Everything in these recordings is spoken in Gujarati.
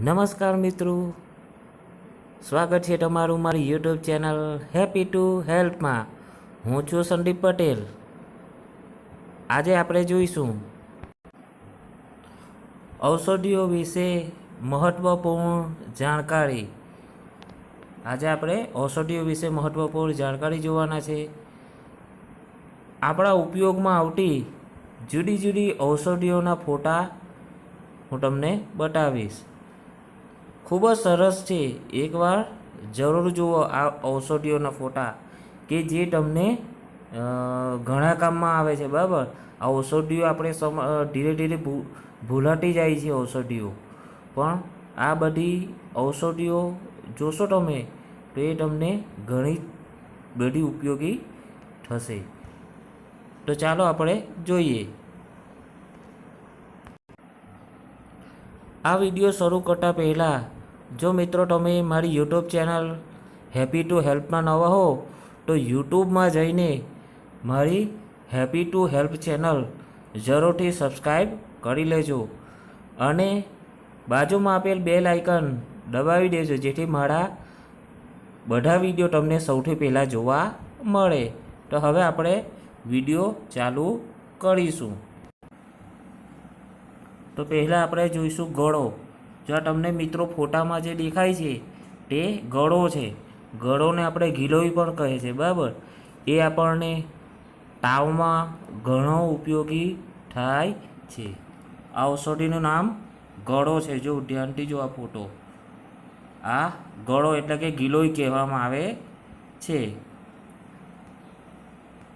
નમસ્કાર મિત્રો. સ્વાગત છે તમારું મારી યુટ્યુબ ચેનલ હેપી ટુ હેલ્પમાં હું છું સંદીપ પટેલ. આજે આપણે જોઈશું ઔષધિઓ વિશે મહત્ત્વપૂર્ણ જાણકારી. આજે આપણે ઔષધિઓ વિશે મહત્ત્વપૂર્ણ જાણકારી જોવાના છે. આપણા ઉપયોગમાં આવતી જુદી જુદી ઔષધિઓના ફોટા હું તમને બતાવીશ. ખૂબ જ સરસ છે. એકવાર જરૂર જુઓ આ ઔષધિઓના ફોટા કે જે તમને ઘણા કામમાં આવે છે, બરાબર? આ ઔષધિઓ આપણે સમ ધીરે ધીરે ભૂ ભૂલાતી જાય છે ઔષધિઓ. પણ આ બધી ઔષધિઓ જોશો તમે, તો એ તમને ઘણી બધી ઉપયોગી થશે. તો ચાલો આપણે જોઈએ. આ વીડિયો શરૂ કરતાં પહેલાં જો મિત્રો તમે મારી યુટ્યુબ ચેનલ હેપી ટુ હેલ્પમાં નવા હો, તો યુટ્યુબમાં જઈને મારી હેપી ટુ હેલ્પ ચેનલ જરૂરથી સબસ્ક્રાઈબ કરી લેજો. અને બાજુમાં આપેલ બેલ આઇકન દબાવી દેજો, જેથી મારા બધા વીડિયો તમને સૌથી પહેલાં જોવા મળે. તો હવે આપણે વીડિયો ચાલુ કરીશું. તો પહેલાં આપણે જોઈશું ગળો. જો તમને મિત્રો ફોટામાં જે દેખાય છે, તે ગળો છે. ગળોને આપણે ગિલોઈ પણ કહે છે, બરાબર? એ આપણને તાવમાં ઘણો ઉપયોગી થાય છે. આ ઔષધિનું નામ ગળો છે. જો, ધ્યાનથી જો આ ફોટો. આ ગળો એટલે કે ગિલોઈ કહેવામાં આવે છે.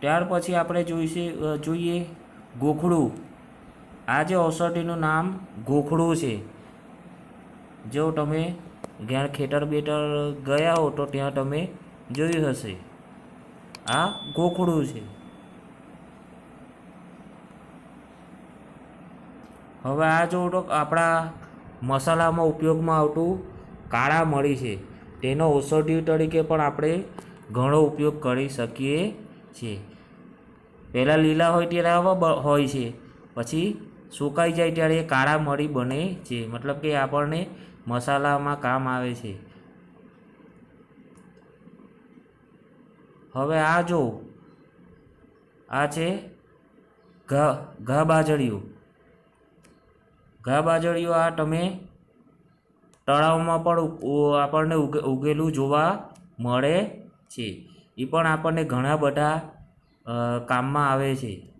ત્યાર પછી આપણે જોઈશે જોઈએ ગોખડું. આ જે ઔષધિનું નામ ગોખડું છે. જો તમે જ્યાં ખેતર બેટર ગયા હો, તો ત્યાં તમે જોયું હશે. આ ગોખડું છે. હવે આ જો આપણા મસાલામાં ઉપયોગમાં આવતું કાળા મળી છે, તેનો ઔષધિ તરીકે પણ આપણે ઘણો ઉપયોગ કરી શકીએ છીએ. પહેલાં લીલા હોય ત્યારે આવા હોય છે, પછી સુકાઈ જાય ત્યારે કાળા મરી બને છે. મતલબ કે આપણને મસાલામાં કામ આવે છે. હવે આ જો, આ છે ઘા ઘા બાજરીયું ઘા બાજરીયું આ તમે તળાવમાં પણ આપણને ઉગે- ઉગેલું જોવા મળે છે. એ પણ આપણને ઘણા બધા કામમાં આવે છે.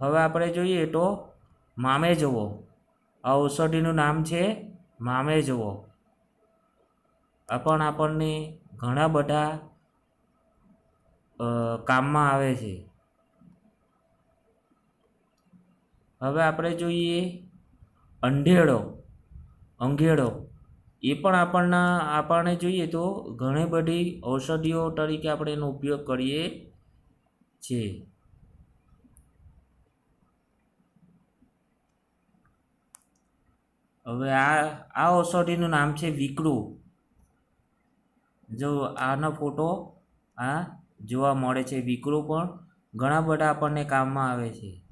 હવે આપણે જોઈએ તો મામે જવો આ ઔષધિનું નામ છે મામેજવો આ પણ આપણને ઘણા બધા કામમાં આવે છે. હવે આપણે જોઈએ અંધેળો અંઘેડો. એ પણ આપણને આપણને જોઈએ તો ઘણી બધી ઔષધિઓ તરીકે આપણે એનો ઉપયોગ કરીએ છીએ. હવે આ આ ઔષધિનું નામ છે વિકડું જો આનો ફોટો, આ જોવા મળે છે વિકડું પણ ઘણા બધા આપણને કામમાં આવે છે.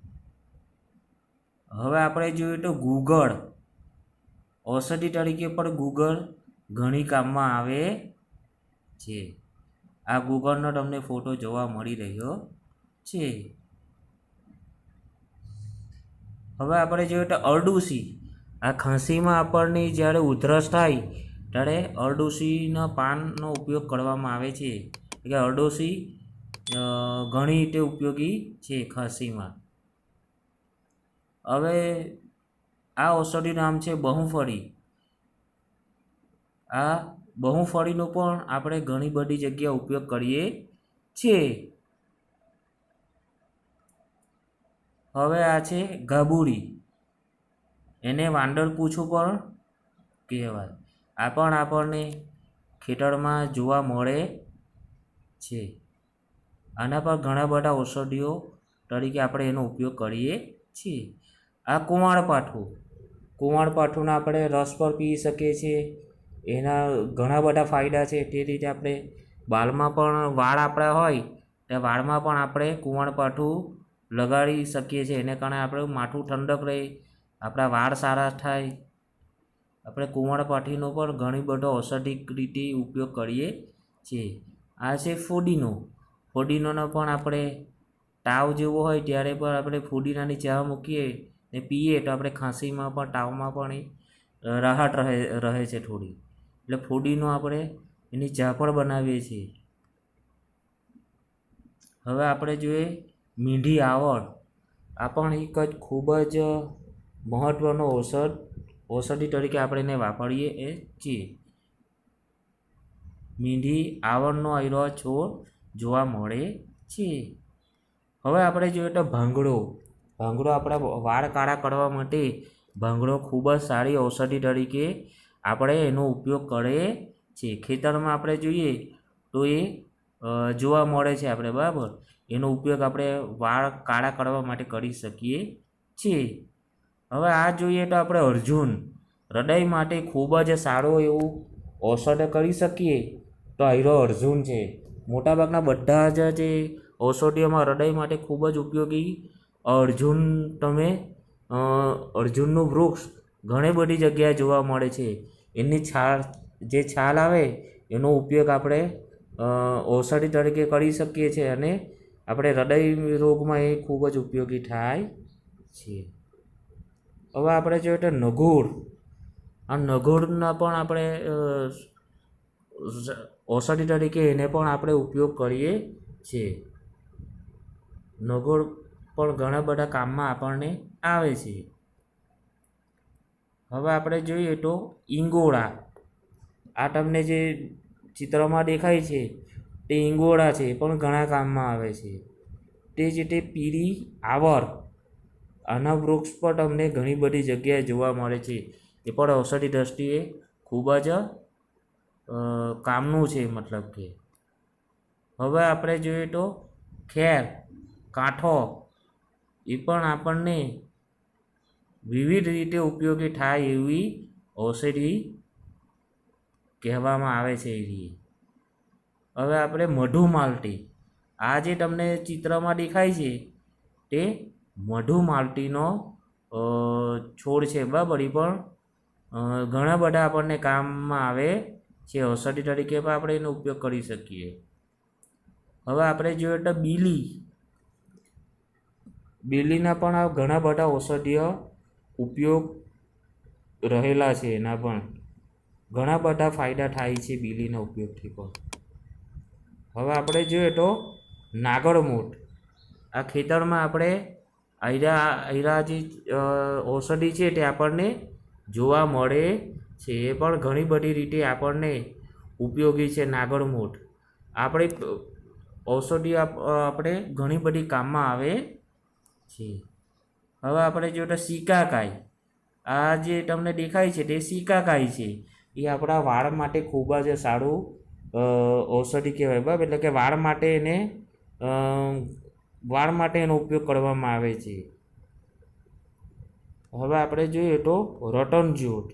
હવે આપણે જોઈએ તો ગૂગળ. ઔષધિ તરીકે પણ ગૂગળ ઘણી કામમાં આવે છે. આ ગૂગળનો તમને ફોટો જોવા મળી રહ્યો છે. હવે આપણે જોઈએ તો અરડુસી. આ ખાંસીમાં આપણને જ્યારે ઉધરસ થાય, ત્યારે અરડુસીના પાનનો ઉપયોગ કરવામાં આવે છે. એટલે કે અરડુસી ઘણી રીતે ઉપયોગી છે ખાંસીમાં. હવે આ ઔષધિનું નામ છે બહુફળી. આ બહુફળીનો પણ આપણે ઘણી બધી જગ્યાએ ઉપયોગ કરીએ છીએ. હવે આ છે ગાબુડી એને વાંદર પૂછું પણ કહેવાય. આ પણ આપણને ખેતરમાં જોવા મળે છે. આના પર ઘણા બધા ઔષધિઓ તરીકે આપણે એનો ઉપયોગ કરીએ છીએ. આ કુંવાળપાઠું કુંવાળપાઠુંના આપણે રસ પર પી શકીએ છીએ. એના ઘણા બધા ફાયદા છે. તે રીતે આપણે વાળમાં પણ વાળ આપણા હોય તે વાળમાં પણ આપણે કુંવાળપાઠું લગાડી શકીએ છીએ. એને કારણે આપણે માથું ઠંડક રહે આપણા વાળ સારા થાય. આપણે કુંવળપાઠીનો પણ ઘણી બધો ઔષધિક રીતે ઉપયોગ કરીએ છીએ. આ છે ફુદીનો. ફુદીનોનો પણ આપણે તાવ જેવો હોય ત્યારે પણ આપણે ફુદીનાની ચા મૂકીએ ને પીએ તો આપણે ખાંસીમાં પણ, તાવમાં પણ એ રાહત રહે રહે છે થોડી. એટલે ફુદીનો આપણે એની ચા પણ બનાવીએ છીએ. હવે આપણે જોઈએ મીંઢી આવડ. આ પણ એક જ ખૂબ જ મહત્ત્વનો ઔષધ ઔષધિ તરીકે આપણે એને વાપરીએ એ છીએ. મીંઢી આવરનો આયરો છોડ જોવા મળે છે. હવે આપણે જોઈએ તો ભાંગડો. ભાંગડો આપણા વાળ કાળા કરવા માટે ભાંગડો ખૂબ જ સારી ઔષધિ તરીકે આપણે એનો ઉપયોગ કરીએ છીએ ખેતરમાં આપણે જોઈએ તો એ જોવા મળે છે આપણે, બરાબર? એનો ઉપયોગ આપણે વાળ કાળા કરવા માટે કરી શકીએ છીએ. હવે આ જોઈએ તો આપણે અર્જુન, હૃદય માટે ખૂબ જ સારું એવું ઔષધ કરી શકીએ. તો આયરો અર્જુન છે. મોટાભાગના બધા જ જે ઔષધિઓમાં હૃદય માટે ખૂબ જ ઉપયોગી. અર્જુન તમે અર્જુનનું વૃક્ષ ઘણી બધી જગ્યાએ જોવા મળે છે. એની છાલ, જે છાલ આવે, એનો ઉપયોગ આપણે ઔષધિ તરીકે કરી શકીએ છીએ અને આપણે હૃદય રોગમાં એ ખૂબ જ ઉપયોગી થાય છે. હવે આપણે જોઈએ તો નગોડ આ નગોડના પણ આપણે ઔષધિ તરીકે એને પણ આપણે ઉપયોગ કરીએ છીએ. નગોડ પણ ઘણા બધા કામમાં આપણને આવે છે. હવે આપણે જોઈએ તો ઈંગોળા. આ તમને જે ચિત્રમાં દેખાય છે, તે ઈંગોળા છે પણ ઘણા કામમાં આવે છે. તે જે તે પીળી આવર. આના વૃક્ષ પણ તમને ઘણી બધી જગ્યાએ જોવા મળે છે. એ પણ ઔષધિ દ્રષ્ટિએ ખૂબ જ કામનું છે મતલબ કે. હવે આપણે જોઈએ તો ખેર, કાંઠો, એ પણ આપણને વિવિધ રીતે ઉપયોગી થાય એવી ઔષધિ કહેવામાં આવે છે એ હવે આપણે મધુમાલતી આ જે તમને ચિત્રમાં દેખાય છે તે મધુમાલતીનો અ, છોડ છે બરાબર? એ પણ ઘણા બધા આપણને કામમાં આવે છે. ઔષધિ તરીકે પણ આપણે એનો ઉપયોગ કરી શકીએ. હવે આપણે જોઈએ તો બીલી. બીલીના પણ આ ઘણા બધા ઔષધીય ઉપયોગ રહેલા છે એના પણ. ઘણા બધા ફાયદા થાય છે બીલીના ઉપયોગથી પણ. હવે આપણે જોઈએ તો નાગરમૂઠ આ ખેતરમાં આપણે આયરા અહીરા જે ઔષધી છે તે આપણને જોવા મળે છે. એ પણ ઘણી બધી રીતે આપણને ઉપયોગી છે નાગરમૂઠ આપણે, ઔષધિ આપણે ઘણી બધી કામમાં આવે છે. હવે આપણે જોઈએ સિકાકાઈ. આ જે તમને દેખાય છે તે સિકાકાઈ છે. એ આપણા વાળ માટે ખૂબ જ સારું ઔષધિ કહેવાય. બરાબર? એટલે કે વાળ માટે એને વાળ માટે એનો ઉપયોગ કરવામાં આવે છે. હવે આપણે જોઈએ તો રટન જ્યોત.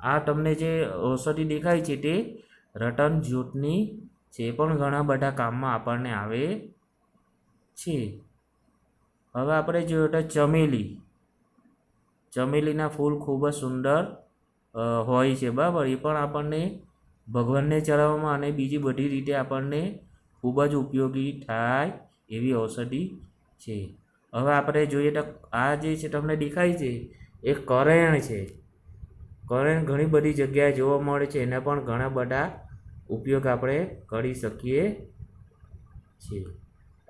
આ તમને જે ઔષધિ દેખાય છે તે રટન જ્યોતની જે પણ ઘણા બધા કામમાં આપણને આવે છે. હવે આપણે જોઈએ તો ચમેલી. ચમેલીના ફૂલ ખૂબ જ સુંદર હોય છે, બરાબર? એ પણ આપણને ભગવાનને ચડાવવામાં અને બીજી બધી રીતે આપણને ખૂબ જ ઉપયોગી થાય એવી ઔષધિ છે. હવે આપણે જોઈએ તો આ જે છે તમને દેખાય છે, એ કરેણ છે. કરેણ ઘણી બધી જગ્યાએ જોવા મળે છે, એને પણ ઘણા બધા ઉપયોગ આપણે કરી શકીએ છીએ.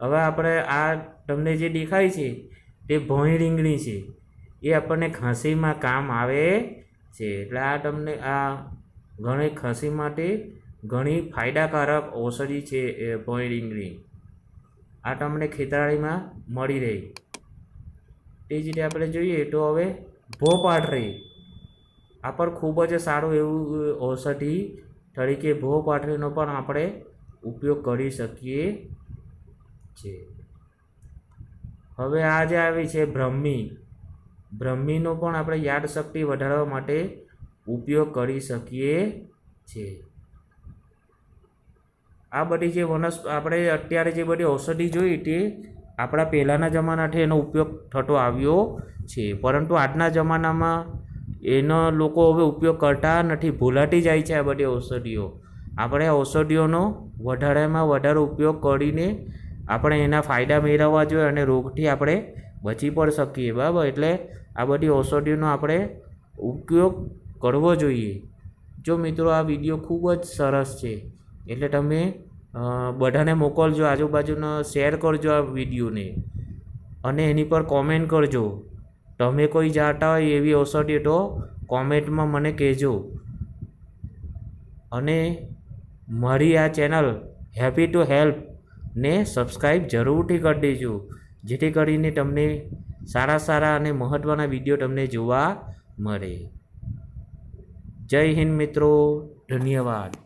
હવે આપણે આ તમને જે દેખાય છે, તે ભોંય રીંગણી છે. એ આપણને ખાંસીમાં કામ આવે છે. એટલે આ તમને આ ઘણી ખાંસી માટે ઘણી ફાયદાકારક ઔષધિ છે એ રીંગણી આ તમને ખેતરાળીમાં મળી રહે. તે જ રીતે આપણે જોઈએ તો હવે ભોપાટરી આ પણ ખૂબ જ સારું એવું ઔષધિ તરીકે ભોપાટરીનો પણ આપણે ઉપયોગ કરી શકીએ છીએ હવે આ જે આવી છે બ્રહ્મી. બ્રહ્મીનો પણ આપણે યાદશક્તિ વધારવા માટે ઉપયોગ કરી શકીએ છીએ આ બધી જે વનસ્પ આપણે અત્યારે જે બધી ઔષધિ જોઈ તે આપણા પહેલાંના જમાનાથી એનો ઉપયોગ થતો આવ્યો છે. પરંતુ આજના જમાનામાં એનો લોકો હવે ઉપયોગ કરતા નથી. ભૂલાતી જાય છે આ બધી ઔષધિઓ. આપણે ઔષધિઓનો વધારેમાં વધારે ઉપયોગ કરીને આપણે એના ફાયદા મેળવવા જોઈએ અને રોગથી આપણે બચી પણ શકીએ. બરાબર? એટલે આ બધી ઔષધિઓનો આપણે ઉપયોગ કરવો જોઈએ. જો મિત્રો, આ વીડિયો ખૂબ જ સરસ છે. એટલે તમે બધાને મોકલજો, આજુબાજુનો શેર કરજો આ વિડીયોને અને એની પર કોમેન્ટ કરજો. તમે કોઈ જાતા હોય એવી ઔષધિ તો કોમેન્ટમાં મને કહેજો. અને મારી આ ચેનલ હેપી ટુ હેલ્પ ને સબસ્ક્રાઈબ જરૂરથી કરી દેજો. જેથી કરીને તમને સારા સારા અને મહત્ત્વના વીડિયો તમને જોવા મળે. જય હિન્દ મિત્રો, ધન્યવાદ.